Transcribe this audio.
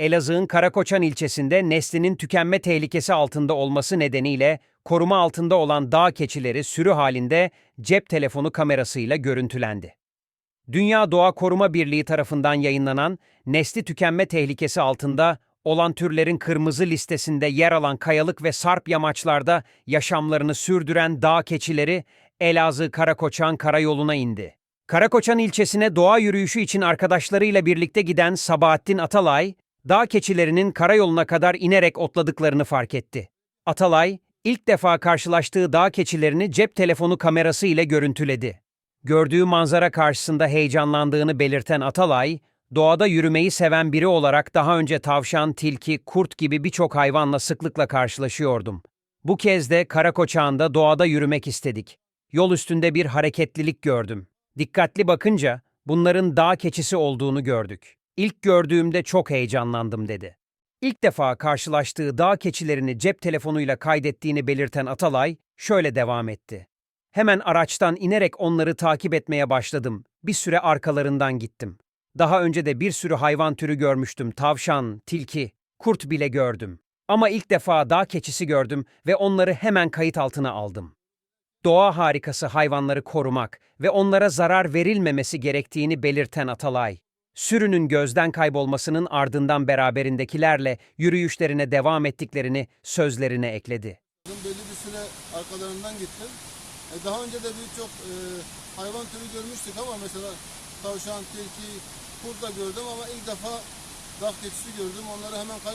Elazığ'ın Karakoçan ilçesinde neslinin tükenme tehlikesi altında olması nedeniyle koruma altında olan dağ keçileri sürü halinde cep telefonu kamerasıyla görüntülendi. Dünya Doğa Koruma Birliği tarafından yayınlanan nesli tükenme tehlikesi altında olan türlerin kırmızı listesinde yer alan kayalık ve sarp yamaçlarda yaşamlarını sürdüren dağ keçileri Elazığ Karakoçan karayoluna indi. Karakoçan ilçesine doğa yürüyüşü için arkadaşlarıyla birlikte giden Sabahattin Atalay, dağ keçilerinin karayoluna kadar inerek otladıklarını fark etti. Atalay, ilk defa karşılaştığı dağ keçilerini cep telefonu kamerası ile görüntüledi. Gördüğü manzara karşısında heyecanlandığını belirten Atalay, doğada yürümeyi seven biri olarak daha önce tavşan, tilki, kurt gibi birçok hayvanla sıklıkla karşılaşıyordum. Bu kez de Karakoçağı'nda doğada yürümek istedik. Yol üstünde bir hareketlilik gördüm. Dikkatli bakınca bunların dağ keçisi olduğunu gördük. İlk gördüğümde çok heyecanlandım dedi. İlk defa karşılaştığı dağ keçilerini cep telefonuyla kaydettiğini belirten Atalay şöyle devam etti. Hemen araçtan inerek onları takip etmeye başladım. Bir süre arkalarından gittim. Daha önce de bir sürü hayvan türü görmüştüm. Tavşan, tilki, kurt bile gördüm. Ama ilk defa dağ keçisi gördüm ve onları hemen kayıt altına aldım. Doğa harikası hayvanları korumak ve onlara zarar verilmemesi gerektiğini belirten Atalay, sürünün gözden kaybolmasının ardından beraberindekilerle yürüyüşlerine devam ettiklerini sözlerine ekledi. Belli bir süre arkalarından gittim. E, daha önce de birçok e, hayvan türü görmüştük ama mesela tavşan, tilki, kurt da gördüm ama ilk defa dağ keçisi gördüm. Onları hemen kay-